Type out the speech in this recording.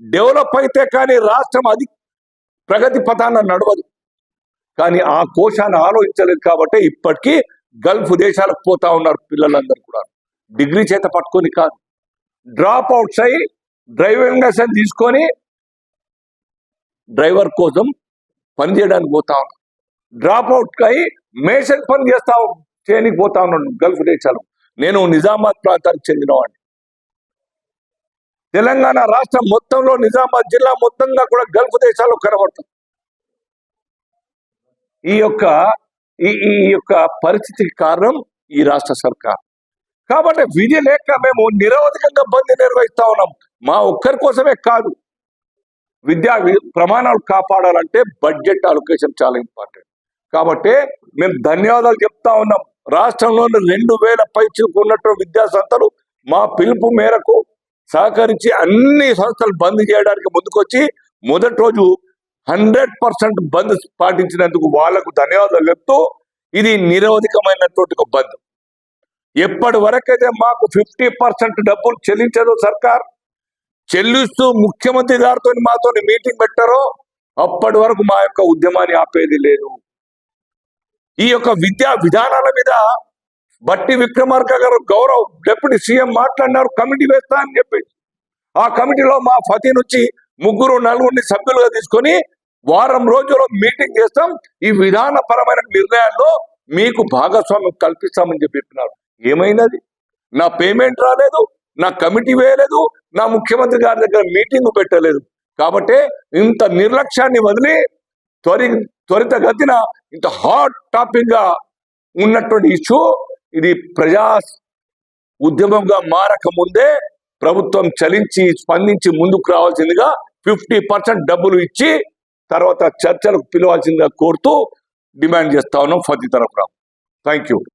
Develop అయితే కానీ రాష్ట్రం అది ప్రగతి పథాన నడవదు. కానీ ఆ కోశాన్ని ఆలోచించలేదు కాబట్టి ఇప్పటికీ గల్ఫ్ దేశాలకు పోతా ఉన్నారు పిల్లలందరూ కూడా. డిగ్రీ చేత పట్టుకొని కాదు. డ్రాప్ అవుట్స్ అయి డ్రైవింగ్ లైసెన్స్ తీసుకొని డ్రైవర్ కోసం పని చేయడానికి పోతా ఉన్నారు. డ్రాప్ అవుట్ అయి మేషన్ పని చేస్తా చేయడానికి పోతా ఉన్నాడు గల్ఫ్ దేశాలు. నేను నిజామాబాద్ ప్రాంతానికి చెందినవాడిని. తెలంగాణ రాష్ట్రం మొత్తంలో నిజామాబాద్ జిల్లా మొత్తంగా కూడా గల్ఫ్ దేశాల్లో కనబడుతుంది. ఈ యొక్క ఈ ఈ యొక్క పరిస్థితికి కారణం ఈ రాష్ట్ర సర్కార్. కాబట్టి విధి లేక మేము నిరవధికంగా బంద్ నిర్వహిస్తా ఉన్నాం. మా ఒక్కరి కోసమే కాదు. విద్యా ప్రమాణాలు కాపాడాలంటే బడ్జెట్ అలొకేషన్ చాలా ఇంపార్టెంట్ కాబట్టి మేము ధన్యవాదాలు చెప్తా ఉన్నాం. రాష్ట్రంలోని రెండు వేల పైచులకు ఉన్నట్టు విద్యా సంస్థలు మా పిలుపు మేరకు సహకరించి అన్ని సంస్థలు బంద్ చేయడానికి ముందుకొచ్చి మొదటి రోజు హండ్రెడ్ పర్సెంట్ బంద్ పాటించినందుకు వాళ్ళకు ధన్యవాదాలు చెప్తూ ఇది నిరోధికమైనటువంటి ఒక బంద్. ఎప్పటి వరకైతే మాకు ఫిఫ్టీ పర్సెంట్ డబ్బులు చెల్లించదో సర్కార్ చెల్లిస్తూ ముఖ్యమంత్రి గారితో మాతో మీటింగ్ పెట్టారో అప్పటి వరకు మా యొక్క ఉద్యమాన్ని ఆపేది లేదు. ఈ యొక్క విద్యా విధానాల మీద బట్టి విక్రమార్క గారు గౌరవ్ డిప్యూటీ సీఎం మాట్లాడినారు కమిటీ వేస్తా అని చెప్పేసి ఆ కమిటీలో మా ఫతి నుంచి ముగ్గురు నలుగురిని సభ్యులుగా తీసుకొని వారం రోజుల్లో మీటింగ్ చేస్తాం. ఈ విధానపరమైన నిర్ణయాల్లో మీకు భాగస్వామ్యం కల్పిస్తామని చెప్పి చెప్పినారు. ఏమైనది నా పేమెంట్ రాలేదు నా కమిటీ వేయలేదు నా ముఖ్యమంత్రి గారి దగ్గర మీటింగ్ పెట్టలేదు. కాబట్టి ఇంత నిర్లక్ష్యాన్ని వదిలి త్వరి త్వరితగతిన ఇంత హాట్ టాపిక్గా ఉన్నటువంటి ఇష్యూ ఇది ప్రజా ఉద్యమంగా మారక ముందే ప్రభుత్వం చలించి స్పందించి ముందుకు రావాల్సిందిగా ఫిఫ్టీ పర్సెంట్ డబ్బులు ఇచ్చి తర్వాత చర్చలకు పిలవాల్సిందిగా కోరుతూ డిమాండ్ చేస్తా ఉన్నాం ఫతి తరఫున థ్యాంక్ యూ